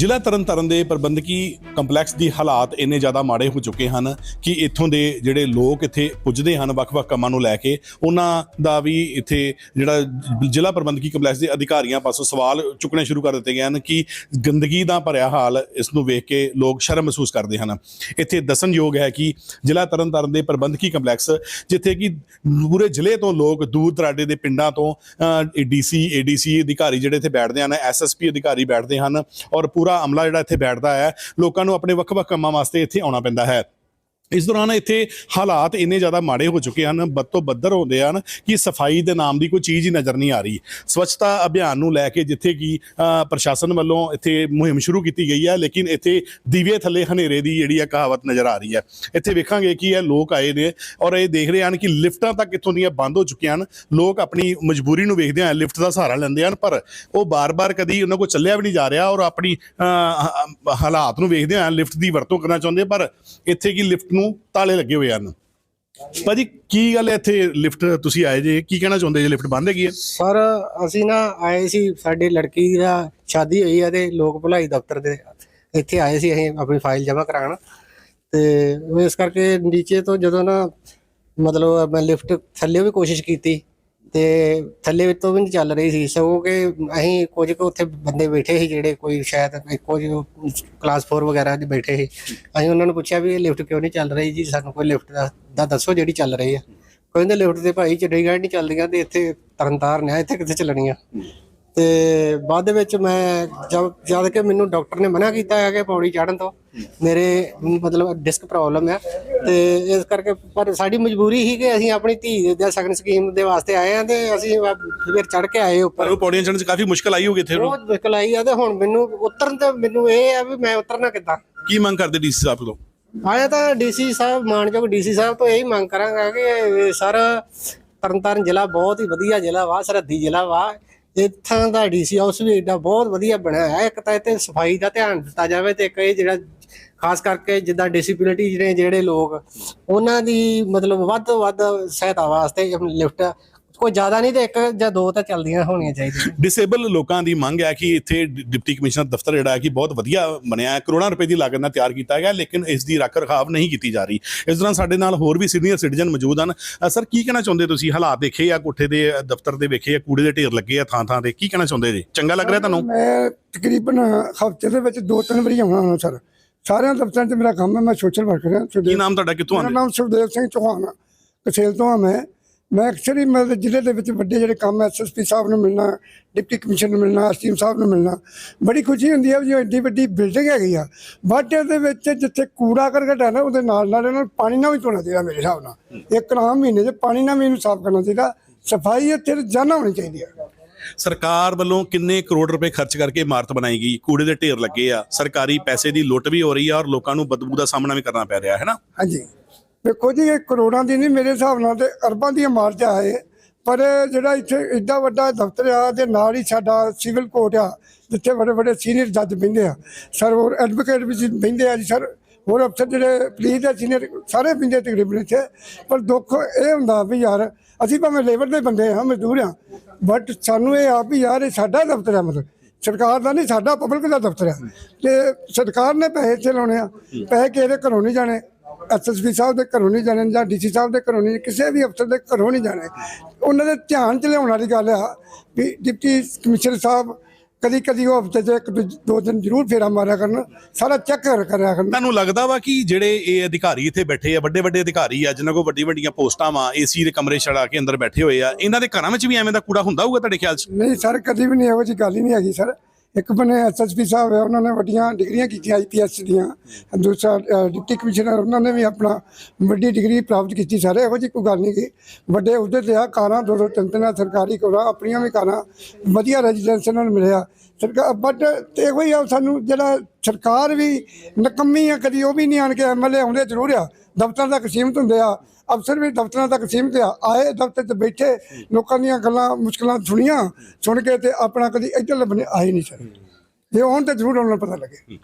ਜ਼ਿਲ੍ਹਾ ਤਰਨਤਾਰਨ ਦੇ ਪ੍ਰਬੰਧਕੀ ਕੰਪਲੈਕਸ ਦੀ ਹਾਲਾਤ ਇੰਨੇ ਜ਼ਿਆਦਾ ਮਾੜੇ ਹੋ ਚੁੱਕੇ ਹਨ ਕਿ ਇੱਥੋਂ ਦੇ ਜਿਹੜੇ ਲੋਕ ਇੱਥੇ ਪੁੱਜਦੇ ਹਨ, ਵੱਖ-ਵੱਖ ਕੰਮਾਂ ਨੂੰ ਲੈ ਕੇ, ਉਹਨਾਂ ਦਾ ਵੀ ਇੱਥੇ ਜਿਹੜਾ ਜ਼ਿਲ੍ਹਾ ਪ੍ਰਬੰਧਕੀ ਕੰਪਲੈਕਸ ਦੇ ਅਧਿਕਾਰੀਆਂ ਪਾਸੋਂ ਸਵਾਲ ਚੁੱਕਣੇ ਸ਼ੁਰੂ ਕਰ ਦਿੱਤੇ ਗਏ ਹਨ ਕਿ ਗੰਦਗੀ ਦਾ ਭਰਿਆ ਹਾਲ ਇਸ ਨੂੰ ਵੇਖ ਕੇ ਲੋਕ ਸ਼ਰਮ ਮਹਿਸੂਸ ਕਰਦੇ ਹਨ। ਇੱਥੇ ਦੱਸਣਯੋਗ ਹੈ ਕਿ ਜ਼ਿਲ੍ਹਾ ਤਰਨਤਾਰਨ ਦੇ ਪ੍ਰਬੰਧਕੀ ਕੰਪਲੈਕਸ, ਜਿੱਥੇ ਕਿ ਪੂਰੇ ਜ਼ਿਲ੍ਹੇ ਤੋਂ ਲੋਕ ਦੂਰ ਦਰਾਡੇ ਦੇ ਪਿੰਡਾਂ ਤੋਂ ਡੀਸੀ, ਏਡੀਸੀ ਅਧਿਕਾਰੀ ਜਿਹੜੇ ਇੱਥੇ ਬੈਠਦੇ ਹਨ, ਐਸਐਸਪੀ ਅਧਿਕਾਰੀ ਬੈਠਦੇ ਹਨ ਔਰ ਪੂਰਾ ਅਮਲਾ ਜਿਹੜਾ ਇੱਥੇ ਬੈਠਦਾ ਹੈ, ਲੋਕਾਂ ਨੂੰ ਆਪਣੇ ਵੱਖ-ਵੱਖ ਕੰਮਾਂ ਵਾਸਤੇ ਇੱਥੇ ਆਉਣਾ ਪੈਂਦਾ ਹੈ। ਇਸ ਦੌਰਾਨ ਇੱਥੇ ਹਾਲਾਤ ਇੰਨੇ ਜ਼ਿਆਦਾ ਮਾੜੇ ਹੋ ਚੁੱਕੇ ਹਨ ਬਦ ਤੋਂ ਬੱਦਰ ਹੁੰਦੇ ਹਨ ਕਿ ਸਫ਼ਾਈ ਦੇ ਨਾਮ ਦੀ ਕੋਈ ਚੀਜ਼ ਹੀ ਨਜ਼ਰ ਨਹੀਂ ਆ ਰਹੀ। ਸਵੱਛਤਾ ਅਭਿਆਨ ਨੂੰ ਲੈ ਕੇ ਜਿੱਥੇ ਕਿ ਪ੍ਰਸ਼ਾਸਨ ਵੱਲੋਂ ਇੱਥੇ ਮੁਹਿੰਮ ਸ਼ੁਰੂ ਕੀਤੀ ਗਈ ਹੈ, ਲੇਕਿਨ ਇੱਥੇ ਦੀਵੇ ਥੱਲੇ ਹਨੇਰੇ ਦੀ ਜਿਹੜੀ ਆ ਕਹਾਵਤ ਨਜ਼ਰ ਆ ਰਹੀ ਹੈ। ਇੱਥੇ ਵੇਖਾਂਗੇ ਕਿ ਇਹ ਲੋਕ ਆਏ ਨੇ ਔਰ ਇਹ ਦੇਖ ਰਹੇ ਹਨ ਕਿ ਲਿਫਟਾਂ ਤੱਕ ਇੱਥੋਂ ਦੀਆਂ ਬੰਦ ਹੋ ਚੁੱਕੀਆਂ ਹਨ। ਲੋਕ ਆਪਣੀ ਮਜਬੂਰੀ ਨੂੰ ਵੇਖਦੇ ਹਨ, ਲਿਫਟ ਦਾ ਸਹਾਰਾ ਲੈਂਦੇ ਹਨ, ਪਰ ਉਹ ਬਾਰ-ਬਾਰ ਕਦੀ ਉਹਨਾਂ ਕੋਲ ਚੱਲਿਆ ਵੀ ਨਹੀਂ ਜਾ ਰਿਹਾ ਔਰ ਆਪਣੀ ਹਾਲਾਤ ਨੂੰ ਵੇਖਦੇ ਹਨ, ਲਿਫਟ ਦੀ ਵਰਤੋਂ ਕਰਨਾ ਚਾਹੁੰਦੇ ਪਰ ਇੱਥੇ ਕੀ ਲਿਫਟ ਨੂੰ ਤਾਲੇ ਲੱਗੇ ਹੋਏ ਹਨ। ਭਾਜੀ, ਕੀ ਗੱਲ ਹੈ ਇੱਥੇ ਲਿਫਟ ਤੁਸੀਂ ਆਏ ਜੇ? ਕੀ ਕਹਿਣਾ ਚਾਹੁੰਦੇ ਜੇ ਲਿਫਟ ਬੰਦ ਹੈਗੀ ਹੈ? ਸਰ, ਅਸੀਂ ਨਾ ਆਏ ਸੀ, ਸਾਡੇ ਲੜਕੀ ਦਾ ਸ਼ਾਦੀ ਹੋਈ ਆ ਤੇ ਲੋਕ ਭਲਾਈ ਦਫ਼ਤਰ ਦੇ ਇੱਥੇ ਆਏ ਸੀ, ਅਸੀਂ ਆਪਣੀ ਫਾਈਲ ਜਮ੍ਹਾਂ ਕਰਾਉਣ। ਤੇ ਇਸ ਕਰਕੇ ਨੀਚੇ ਤੋਂ ਜਦੋਂ ਨਾ ਮਤਲਬ ਮੈਂ ਲਿਫਟ ਥੱਲੇ ਵੀ ਕੋਸ਼ਿਸ਼ ਕੀਤੀ ਤੇ ਥੱਲੇ ਤੋਂ ਵੀ ਨਹੀਂ ਚੱਲ ਰਹੀ ਸੀ, ਸਗੋਂ ਕਿ ਅਸੀਂ ਕੁਝ ਕੁ ਉੱਥੇ ਬੰਦੇ ਬੈਠੇ ਸੀ ਜਿਹੜੇ ਕੋਈ ਸ਼ਾਇਦ ਕੁਝ ਕਲਾਸ 4 ਵਗੈਰਾ ਦੇ ਬੈਠੇ ਸੀ। ਅਸੀਂ ਉਹਨਾਂ ਨੂੰ ਪੁੱਛਿਆ ਵੀ ਇਹ ਲਿਫਟ ਕਿਉਂ ਨਹੀਂ ਚੱਲ ਰਹੀ ਜੀ? ਸਾਨੂੰ ਕੋਈ ਲਿਫਟ ਦਾ ਦਾ ਦੱਸੋ ਜਿਹੜੀ ਚੱਲ ਰਹੀ ਆ। ਕਹਿੰਦੇ ਲਿਫਟ ਤੇ ਭਾਈ ਚੰਡੀਗੜ੍ਹ ਨਹੀਂ ਚੱਲਦੀਆਂ ਤੇ ਇੱਥੇ ਤਰਨਤਾਰਨ ਆ, ਇੱਥੇ ਕਿੱਥੇ ਚੱਲਣੀਆਂ? ਤੇ ਬਾਅਦ ਦੇ ਵਿੱਚ ਮੈਂ ਜਦ ਜਦ ਕਿ ਮੈਨੂੰ ਡਾਕਟਰ ਨੇ ਮਨਾ ਕੀਤਾ ਹੈ ਕਿ ਪੌੜੀ ਚੜਨ ਤੋਂ ਮੇਰੇ ਮਤਲਬ ਡਿਸਕ ਪ੍ਰੋਬਲਮ ਹੈ ਤੇ ਇਸ ਕਰਕੇ ਪਰ ਸਾਡੀ ਮਜਬੂਰੀ ਸੀ ਕਿ ਅਸੀਂ ਆਪਣੀ ਧੀ ਦੇ ਸਗਨ ਸਕੀਮ ਦੇ ਵਾਸਤੇ ਆਏ ਆ ਤੇ ਅਸੀਂ ਫਿਰ ਚੜ ਕੇ ਆਏ ਪਰ ਉੱਪਰ ਉਹ ਪੌੜੀਆਂ ਚੜ੍ਹਨ 'ਚ ਕਾਫੀ ਮੁਸ਼ਕਲ ਆਈ ਹੋਗੀ ਇੱਥੇ ਨੂੰ। ਬਹੁਤ ਮੁਸ਼ਕਲ ਆਈ ਆ ਤੇ ਹੁਣ ਮੈਨੂੰ ਉਤਰਨ ਤੇ ਮੈਨੂੰ ਇਹ ਆ ਵੀ ਮੈਂ ਉਤਰਨਾ ਕਿੱਦਾਂ। ਕੀ ਮੰਗ ਕਰਦੇ ਡੀਸੀ ਸਾਹਿਬ ਤੋਂ? ਆਇਆ ਤਾਂ ਡੀਸੀ ਸਾਹਿਬ ਮਾਨਯੋਗ ਡੀਸੀ ਸਾਹਿਬ ਤੋਂ ਇਹੀ ਮੰਗ ਕਰਾਂਗਾ ਕਿ ਸਰ ਤਰਨਤਾਰਨ ਜ਼ਿਲ੍ਹਾ ਬਹੁਤ ਹੀ ਵਧੀਆ ਜ਼ਿਲ੍ਹਾ ਵਾ ਸਰਹੱਦੀ ਜ਼ਿਲ੍ਹਾ ਵਾ। ਇੱਥਾਂ ਦਾ ਡੀਸੀ ਹਾਊਸ ਵੀ ਏਡਾ ਬਹੁਤ ਵਧੀਆ ਬਣਿਆ ਹੈ। ਇੱਕ ਤਾਂ ਇੱਥੇ ਸਫ਼ਾਈ ਦਾ ਧਿਆਨ ਦਿੱਤਾ ਜਾਵੇ ਤੇ ਇੱਕ ਇਹ ਜਿਹੜਾ ਖਾਸ ਕਰਕੇ ਜਿੱਦਾਂ ਡਿਸੇਬਿਲਿਟੀ ਜਿਹੜੇ ਜਿਹੜੇ ਲੋਕ ਉਹਨਾਂ ਦੀ ਮਤਲਬ ਵੱਧ ਤੋਂ ਵੱਧ ਸਹਾਇਤਾ ਵਾਸਤੇ ਲਿਫਟ ਕੋਈ ਜ਼ਿਆਦਾ ਨਹੀਂ ਤੇ ਇੱਕ ਜਾਂ ਦੋ ਤਾਂ ਚੱਲਦੀਆਂ ਹੋਣੀਆਂ ਚਾਹੀਦੀਆਂ। ਡਿਸੇਬਲ ਲੋਕਾਂ ਦੀ ਮੰਗ ਹੈ ਕਿ ਇੱਥੇ ਡਿਪਟੀ ਕਮਿਸ਼ਨਰ ਦਫ਼ਤਰ ਜਿਹੜਾ ਹੈ ਕਿ ਬਹੁਤ ਵਧੀਆ ਬਣਿਆ ਹੈ। ਕਰੋੜਾਂ ਰੁਪਏ ਦੀ ਲਾਗਤ ਨਾਲ ਤਿਆਰ ਕੀਤਾ ਗਿਆ ਲੇਕਿਨ ਇਸ ਦੀ ਰੱਖ ਰਖਾਵ ਨਹੀਂ ਕੀਤੀ ਜਾ ਰਹੀ। ਇਸ ਦੌਰਾਨ ਸਾਡੇ ਨਾਲ ਹੋਰ ਵੀ ਸੀਨੀਅਰ ਸਿਟੀਜ਼ਨ ਮੌਜੂਦ ਹਨ। ਸਰ ਕੀ ਕਹਿਣਾ ਚਾਹੁੰਦੇ ਤੁਸੀਂ? ਹਾਲਾਤ ਦੇਖੇ ਆ ਕੋਠੇ ਦੇ ਦਫ਼ਤਰ ਦੇ ਵੇਖੇ ਆ ਕੂੜੇ ਦੇ ਢੇਰ ਲੱਗੇ ਆ ਥਾਂ ਥਾਂ ਤੇ। ਕੀ ਕਹਿਣਾ ਚਾਹੁੰਦੇ ਜੀ? ਚੰਗਾ ਲੱਗ ਰਿਹਾ ਤੁਹਾਨੂੰ? ਮੈਂ ਤਕਰੀਬਨ ਹਫ਼ਤੇ ਦੇ ਵਿੱਚ ਦੋ ਤਿੰਨ ਵਾਰੀ ਆਉਣਾ ਹਾਂ ਸਰ। ਸਾਰਿਆਂ ਦਫ਼ਤਰਾਂ 'ਚ ਮੇਰਾ ਕੰਮ ਹੈ ਮੈਂ ਸੋਸ਼ਲ ਵਰਕਰ ਹਾਂ ਕੀ ਨਾਮ ਤੁਹਾਡਾ? ਕਿੱਥੋਂ ਮੇਰਾ ਆਉਂਦੇ? ਨਾਮ ਸੁਖਦੇਵ ਸਿੰਘ ਚੌਹਾਨ ਆ ਕਸੇਲ ਤੋਂ ਆ ਮੈਂ। ਮੈਂ ਅਕਸਰ ਹੀ ਮੈਂ ਜ਼ਿਲ੍ਹੇ ਦੇ ਵਿੱਚ ਵੱਡੇ ਜਿਹੜੇ ਕੰਮ ਐਸਐਸਪੀ ਸਾਹਿਬ ਨੂੰ ਮਿਲਣਾ ਡਿਪਟੀ ਕਮਿਸ਼ਨਰ ਨੂੰ ਮਿਲਣਾ ਐਸਟੀਐਮ ਸਾਹਿਬ ਨੂੰ ਮਿਲਣਾ। ਬੜੀ ਖੁਸ਼ੀ ਹੁੰਦੀ ਹੈ ਵੀ ਜੋ ਐਡੀ ਵੱਡੀ ਬਿਲਡਿੰਗ ਹੈਗੀ ਆ ਬਟ ਇਹਦੇ ਵਿੱਚ ਜਿੱਥੇ ਕੂੜਾ ਕਰਕਟ ਹੈ ਨਾ ਉਹਦੇ ਨਾਲ ਨਾਲ ਇਹਨਾਂ ਨੂੰ ਪਾਣੀ ਨਾਲ ਵੀ ਧੋਣਾ ਚਾਹੀਦਾ ਮੇਰੇ ਹਿਸਾਬ ਨਾਲ। ਇੱਕ ਆਮ ਮਹੀਨੇ 'ਚ ਪਾਣੀ ਨਾਲ ਵੀ ਇਹਨੂੰ ਸਾਫ਼ ਕਰਨਾ ਚਾਹੀਦਾ। ਸਫ਼ਾਈ ਇੱਥੇ ਰੋਜ਼ਾਨਾ ਹੋਣੀ ਚਾਹੀਦੀ ਹੈ। ਸਰਕਾਰ ਵੱਲੋਂ ਕਿੰਨੇ ਕਰੋੜ ਰੁਪਏ ਖਰਚ ਕਰਕੇ ਇਮਾਰਤ ਬਣਾਈ ਗਈ, ਕੂੜੇ ਦੇ ਢੇਰ ਲੱਗੇ ਆ, ਸਰਕਾਰੀ ਪੈਸੇ ਦੀ ਲੁੱਟ ਵੀ ਹੋ ਰਹੀ ਆ ਔਰ ਲੋਕਾਂ ਨੂੰ ਬਦਬੂ ਦਾ ਸਾਹਮਣਾ ਵੀ ਕਰਨਾ ਪੈ ਰਿਹਾ, ਹੈ ਨਾ? ਹਾਂਜੀ। ਦੇਖੋ ਜੀ, ਇਹ ਕਰੋੜਾਂ ਦੀ ਨਹੀਂ, ਮੇਰੇ ਹਿਸਾਬ ਨਾਲ ਤੇ ਅਰਬਾਂ ਦੀ ਇਮਾਰਤ ਆ ਇਹ ਪਰ ਜਿਹੜਾ ਇੱਥੇ ਏਡਾ ਵੱਡਾ ਦਫ਼ਤਰ ਆ ਤੇ ਨਾਲ ਹੀ ਸਾਡਾ ਸਿਵਲ ਕੋਰਟ ਆ, ਜਿੱਥੇ ਵੱਡੇ ਵੱਡੇ ਸੀਨੀਅਰ ਜੱਜ ਬਹਿੰਦੇ ਆ। ਸਰ, ਹੋਰ ਐਡਵੋਕੇਟ ਵੀ ਬਹਿੰਦੇ ਆ ਜੀ, ਸਰ। ਹੋਰ ਅਫਸਰ ਜਿਹੜੇ ਪੁਲਿਸ ਦੇ ਸੀਨੀਅਰ ਸਾਰੇ ਬਹਿੰਦੇ ਤਕਰੀਬਨ ਇੱਥੇ, ਪਰ ਦੁੱਖ ਇਹ ਹੁੰਦਾ ਵੀ ਯਾਰ ਅਸੀਂ ਭਾਵੇਂ ਲੇਬਰ ਦੇ ਬੰਦੇ ਹਾਂ, ਮਜ਼ਦੂਰ ਹਾਂ ਬਟ ਸਾਨੂੰ ਇਹ ਆ ਵੀ ਯਾਰ ਇਹ ਸਾਡਾ ਦਫ਼ਤਰ ਹੈ ਮਤਲਬ, ਸਰਕਾਰ ਦਾ ਨਹੀਂ, ਸਾਡਾ ਪਬਲਿਕ ਦਾ ਦਫ਼ਤਰ ਹੈ ਤੇ ਸਰਕਾਰ ਨੇ ਪੈਸੇ ਇੱਥੇ ਲਾਉਣੇ ਆ, ਪੈਸੇ ਕਿਸੇ ਦੇ ਘਰੋਂ ਨਹੀਂ ਜਾਣੇ? ਐਸਐਸਪੀ ਸਾਹਿਬ ਦੇ ਘਰੋਂ ਨਹੀਂ ਜਾਣੇ ਜਾਂ ਡੀਸੀ ਸਾਹਿਬ ਦੇ ਘਰੋਂ ਨਹੀਂ, ਕਿਸੇ ਵੀ ਅਫਸਰ ਦੇ ਘਰੋਂ ਨਹੀਂ ਜਾਣੇ। ਉਹਨਾਂ ਦੇ ਧਿਆਨ ਚ ਲਿਆਉਣ ਵਾਲੀ ਗੱਲ ਆ ਵੀ ਡਿਪਟੀ ਕਮਿਸ਼ਨਰ ਸਾਹਿਬ ਕਦੀ ਕਦੀ ਉਹ ਹਫ਼ਤੇ 'ਚ ਇੱਕ ਦੋ- ਦੋ ਦਿਨ ਜ਼ਰੂਰ ਫੇਰਾ ਮਾਰਿਆ ਕਰਨ ਸਾਰਾ ਚੈੱਕ ਕਰਿਆ ਕਰਨ। ਤੁਹਾਨੂੰ ਲੱਗਦਾ ਵਾ ਕਿ ਜਿਹੜੇ ਇਹ ਅਧਿਕਾਰੀ ਇੱਥੇ ਬੈਠੇ ਆ ਵੱਡੇ ਵੱਡੇ ਅਧਿਕਾਰੀ ਆ ਜਿਨ੍ਹਾਂ ਕੋਲ ਵੱਡੀ ਵੱਡੀਆਂ ਪੋਸਟਾਂ ਵਾ ਏਸੀ ਦੇ ਕਮਰੇ ਛੜਾ ਕੇ ਅੰਦਰ ਬੈਠੇ ਹੋਏ ਆ ਇਹਨਾਂ ਦੇ ਘਰਾਂ ਵਿੱਚ ਵੀ ਐਵੇਂ ਦਾ ਕੂੜਾ ਹੁੰਦਾ ਹੋਊਗਾ ਤੁਹਾਡੇ ਖਿਆਲ 'ਚ? ਨਹੀਂ ਸਰ ਕਦੀ ਵੀ ਨਹੀਂ ਇਹੋ ਜਿਹੀ ਗੱਲ ਹੀ ਨਹੀਂ ਹੈਗੀ ਸਰ। ਇੱਕ ਬਨੇ ਐਸਐਸਪੀ ਸਾਹਿਬ ਹੈ, ਉਹਨਾਂ ਨੇ ਵੱਡੀਆਂ ਡਿਗਰੀਆਂ ਕੀਤੀਆਂ ਆਈਪੀਐਸ ਦੀਆਂ। ਦੂਸਰਾ ਡਿਪਟੀ ਕਮਿਸ਼ਨਰ, ਉਹਨਾਂ ਨੇ ਵੀ ਆਪਣਾ ਵੱਡੀ ਡਿਗਰੀ ਪ੍ਰਾਪਤ ਕੀਤੀ। ਸਾਰੇ, ਇਹੋ ਜਿਹੀ ਕੋਈ ਗੱਲ ਨਹੀਂ ਗੀ। ਵੱਡੇ ਅਹੁਦੇ ਤੇ ਆ, ਕਾਰਾਂ ਦੋ ਦੋ, ਤਿੰਨ ਤਿੰਨ ਸਰਕਾਰੀ ਕੋਲਾਂ ਆਪਣੀਆਂ ਵੀ ਕਾਰਾਂ। ਵਧੀਆ ਰੈਜ਼ੀਡੈਂਸ ਉਹਨਾਂ ਨੂੰ ਮਿਲਿਆ। ਸਰਕਾਰ ਬਟ ਇਹੋ ਹੀ ਆ, ਸਾਨੂੰ ਜਿਹੜਾ ਸਰਕਾਰ ਵੀ ਨਕੰਮੀ ਆ, ਕਦੀ ਉਹ ਵੀ ਨਹੀਂ ਆਣ ਕੇ ਐਮਐਲਏ ਆਉਂਦੇ, ਜ਼ਰੂਰ ਆ। ਦਫ਼ਤਰਾਂ ਤੱਕ ਸੀਮਤ ਹੁੰਦੇ ਆ। ਅਫਸਰ ਵੀ ਦਫ਼ਤਰਾਂ ਤੱਕ ਸੀਮਿਤ ਆਏ ਦਫ਼ਤਰ 'ਚ ਬੈਠੇ, ਲੋਕਾਂ ਦੀਆਂ ਗੱਲਾਂ, ਮੁਸ਼ਕਲਾਂ ਸੁਣੀਆਂ, ਸੁਣ ਕੇ ਤੇ ਆਪਣਾ ਕਦੀ ਇੱਧਰ ਲੱਭਣੇ ਆਏ ਨਹੀਂ, ਸਰ। ਜੇ ਆਉਣ ਤਾਂ ਜ਼ਰੂਰ ਉਹਨਾਂ ਨੂੰ ਪਤਾ ਲੱਗੇ।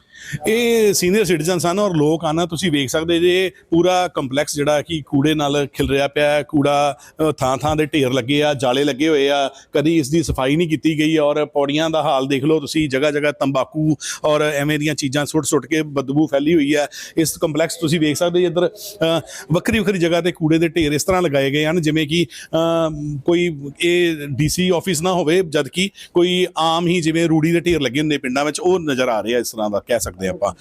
ਇਹ ਸੀਨੀਅਰ ਸਿਟੀਜ਼ਨ ਸਨ ਔਰ ਲੋਕ ਆਨਾ ਤੁਸੀਂ ਵੇਖ ਸਕਦੇ ਜੇ ਪੂਰਾ ਕੰਪਲੈਕਸ ਜਿਹੜਾ ਕਿ ਕੂੜੇ ਨਾਲ ਖਿਲ ਰਿਹਾ ਪਿਆ ਹੈ, ਕੂੜਾ ਥਾਂ ਥਾਂ ਦੇ ਢੇਰ ਲੱਗੇ ਆ, ਜਾਲੇ ਲੱਗੇ ਹੋਏ ਆ, ਕਦੀ ਇਸ ਦੀ ਸਫ਼ਾਈ ਨਹੀਂ ਕੀਤੀ ਗਈ ਔਰ ਪੌੜੀਆਂ ਦਾ ਹਾਲ ਦੇਖ ਲਓ ਤੁਸੀਂ ਜਗ੍ਹਾ ਜਗ੍ਹਾ ਤੰਬਾਕੂ ਔਰ ਐਵੇਂ ਦੀਆਂ ਚੀਜ਼ਾਂ ਸੁੱਟ ਸੁੱਟ ਕੇ ਬਦਬੂ ਫੈਲੀ ਹੋਈ ਹੈ। ਇਸ ਕੰਪਲੈਕਸ ਤੁਸੀਂ ਵੇਖ ਸਕਦੇ ਜੇ ਇੱਧਰ ਵੱਖਰੀ ਵੱਖਰੀ ਜਗ੍ਹਾ ਤੇ ਕੂੜੇ ਦੇ ਢੇਰ ਇਸ ਤਰ੍ਹਾਂ ਲਗਾਏ ਗਏ ਹਨ, ਜਿਵੇਂ ਕਿ ਕੋਈ ਇਹ ਡੀਸੀ ਆਫਿਸ ਨਾ ਹੋਵੇ, ਜਦਕਿ ਕੋਈ ਆਮ ਹੀ ਜਿਵੇਂ ਰੂੜੀ ਦੇ ਢੇਰ ਲੱਗੇ ਹੁੰਦੇ ਪਿੰਡ ਵਿੱਚ ਉਹ ਨਜ਼ਰ ਆ ਰਿਹਾ ਇਸ ਤਰ੍ਹਾਂ ਦਾ ਕਹਿ ਸਕਦੇ ਆਪਾਂ।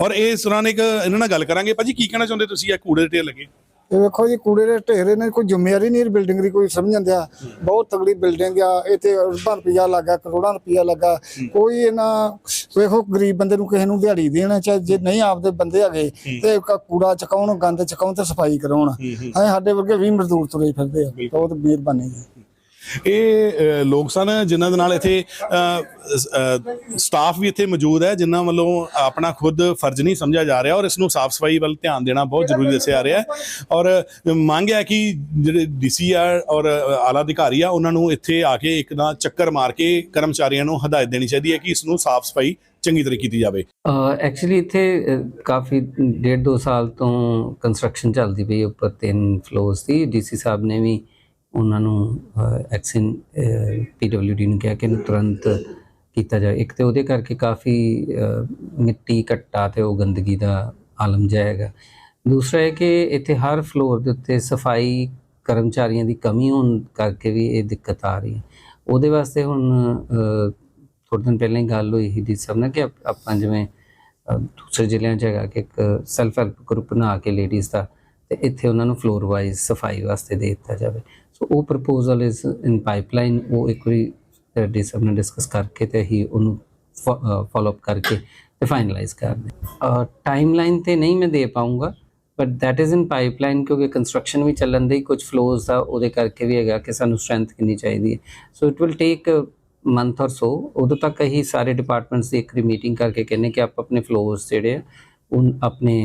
ਔਰ ਇਸ ਤਰ੍ਹਾਂ ਇੱਕ ਇਹਨਾਂ ਨਾਲ ਗੱਲ ਕਰਾਂਗੇ। ਭਾਜੀ ਕੀ ਕਹਿਣਾ ਚਾਹੁੰਦੇ ਤੁਸੀਂ? ਇਹ ਕੂੜੇ ਦੇ ਢੇਰ ਲੱਗੇ। ਇਹ ਵੇਖੋ ਜੀ ਕੂੜੇ ਦੇ ਢੇਰੇ ਨੇ ਕੋਈ ਜ਼ਿੰਮੇਵਾਰੀ ਨਹੀਂ ਬਿਲਡਿੰਗ ਦੀ ਕੋਈ ਸਮਝਣ ਦਿਆ। ਬਹੁਤ ਤਗੜੀ ਬਿਲਡਿੰਗ ਆ ਇਹ ਤੇ ਅਰਬਾਂ ਰੁਪਈਆ ਲੱਗਾ ਕਰੋੜਾਂ ਰੁਪਈਆ ਲੱਗਾ। ਕੋਈ ਇਹਨਾਂ ਵੇਖੋ ਗਰੀਬ ਬੰਦੇ ਨੂੰ ਕਿਸੇ ਨੂੰ ਦਿਹਾੜੀ ਦੇਣਾ ਚਾਹੇ ਜੇ ਨਹੀਂ ਆਪਦੇ ਬੰਦੇ ਹੈਗੇ ਤੇ ਕੂੜਾ ਚਕਾਉਣ ਗੰਦ ਚਕਾਉਣ ਤੇ ਸਫ਼ਾਈ ਕਰਾਉਣ। ਹਾਂ ਸਾਡੇ ਵਰਗੇ 20 ਮਜ਼ਦੂਰ ਤੁਰੇ ਫਿਰਦੇ ਆ। ਬਹੁਤ ਮਿਹਰਬਾਨੀ ਜੀ। ਇਹ ਲੋਕ ਸਨ ਜਿਨ੍ਹਾਂ ਦੇ ਨਾਲ ਇੱਥੇ ਸਟਾਫ ਵੀ ਇੱਥੇ ਮੌਜੂਦ ਹੈ, ਜਿਨ੍ਹਾਂ ਵੱਲੋਂ ਆਪਣਾ ਖੁਦ ਫਰਜ਼ ਨਹੀਂ ਸਮਝਿਆ ਜਾ ਰਿਹਾ ਔਰ ਇਸ ਨੂੰ ਸਾਫ਼ ਸਫ਼ਾਈ ਵੱਲ ਧਿਆਨ ਦੇਣਾ ਬਹੁਤ ਜ਼ਰੂਰੀ ਦੱਸਿਆ ਜਾ ਰਿਹਾ ਹੈ। ਔਰ ਮੰਗ ਹੈ ਕਿ ਜਿਹੜੇ ਡੀਸੀ ਆ ਔਰ ਆਲਾ ਅਧਿਕਾਰੀ ਆ, ਉਹਨਾਂ ਨੂੰ ਇੱਥੇ ਆ ਕੇ ਇੱਕ ਦਾ ਚੱਕਰ ਮਾਰ ਕੇ ਕਰਮਚਾਰੀਆਂ ਨੂੰ ਹਦਾਇਤ ਦੇਣੀ ਚਾਹੀਦੀ ਹੈ ਕਿ ਇਸ ਨੂੰ ਸਾਫ਼ ਸਫ਼ਾਈ ਚੰਗੀ ਤਰ੍ਹਾਂ ਕੀਤੀ ਜਾਵੇ। ਐਕਚੁਅਲੀ ਇੱਥੇ ਕਾਫੀ ਡੇਢ ਦੋ ਸਾਲ ਤੋਂ ਕੰਸਟਰਕਸ਼ਨ ਚੱਲਦੀ ਪਈ ਉੱਪਰ ਤਿੰਨ ਫਲੋਰਸ ਦੀ। ਡੀਸੀ ਸਾਹਿਬ ਨੇ ਵੀ ਉਹਨਾਂ ਨੂੰ ਐਕਸ਼ਨ ਪੀਡਬਲਯੂਡੀ ਨੂੰ ਕਿਹਾ ਕਿ ਇਹਨੂੰ ਤੁਰੰਤ ਕੀਤਾ ਜਾਏ। ਇੱਕ ਤੇ ਉਹਦੇ ਕਰਕੇ ਕਾਫੀ ਮਿੱਟੀ ਘੱਟਾ ਤੇ ਉਹ ਗੰਦਗੀ ਦਾ ਆਲਮ ਜਾਏਗਾ ਦੂਸਰਾ ਹੈ ਕਿ ਇੱਥੇ ਹਰ ਫਲੋਰ ਦੇ ਉੱਤੇ ਸਫ਼ਾਈ ਕਰਮਚਾਰੀਆਂ ਦੀ ਕਮੀ ਹੋਣ ਕਰਕੇ ਵੀ ਇਹ ਦਿੱਕਤ ਆ ਰਹੀ ਹੈ। ਉਹਦੇ ਵਾਸਤੇ ਹੁਣ ਅਹ, ਥੋੜ੍ਹੇ ਦਿਨ ਪਹਿਲਾਂ ਹੀ ਗੱਲ ਹੋਈ ਸੀ ਡੀ ਸਾਹਿਬ ਨਾਲ ਕਿ ਆਪਾਂ ਜਿਵੇਂ ਦੂਸਰੇ ਜ਼ਿਲ੍ਹਿਆਂ 'ਚ ਹੈਗਾ ਕਿ ਇੱਕ ਸੈਲਫ ਹੈਲਪ ਗਰੁੱਪ ਬਣਾ ਕੇ ਲੇਡੀਜ਼ ਦਾ ਤੇ ਇੱਥੇ ਉਹਨਾਂ ਨੂੰ ਫਲੋਰ ਵਾਈਜ਼ ਸਫ਼ਾਈ ਵਾਸਤੇ ਦੇ ਦਿੱਤਾ ਜਾਵੇ। ਸੋ ਉਹ ਪ੍ਰਪੋਜ਼ਲ ਇਜ਼ ਇਨ ਪਾਈਪਲਾਈਨ ਉਹ ਇੱਕ ਵਾਰੀ ਡੀ ਸਾਹਿਬ ਨਾਲ ਡਿਸਕਸ ਕਰਕੇ ਤੇ ਹੀ ਉਹਨੂੰ ਫਾਲੋ ਅਪ ਕਰਕੇ ਤੇ ਫਾਈਨਲਾਈਜ਼ ਕਰਦੇ ਟਾਈਮਲਾਈਨ ਤੇ ਨਹੀਂ ਮੈਂ ਦੇ ਪਾਉਂਗਾ but that is in pipeline ਕਿਉਂਕਿ ਕੰਸਟਰਕਸ਼ਨ ਵੀ ਚੱਲਣ ਦੀ ਕੁਝ ਫਲੋਜ਼ ਦਾ ਉਹਦੇ ਕਰਕੇ ਵੀ ਹੈਗਾ ਕਿ ਸਾਨੂੰ ਸਟਰੈਂਥ ਕਿੰਨੀ ਚਾਹੀਦੀ ਹੈ। So it will take month or so ਉਦੋਂ ਤੱਕ ਹੀ ਸਾਰੇ ਡਿਪਾਰਟਮੈਂਟਸ ਦੀ ਇੱਕ ਮੀਟਿੰਗ ਕਰਕੇ ਕਹਿੰਨੇ ਕਿ ਆਪ ਆਪਣੇ ਫਲੋਰਸ ਜਿਹੜੇ ਆ ਉਹ ਆਪਣੇ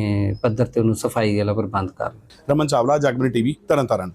ਪੱਧਰ ਤੇ ਉਹਨੂੰ ਸਫ਼ਾਈ ਵਾਲਾ ਪ੍ਰਬੰਧ ਕਰ ਲਓ। ਰਮਨ ਚਾਵਲਾ ਜਗਬਨੀ ਟੀਵੀ, ਤਰਨਤਾਰਨ।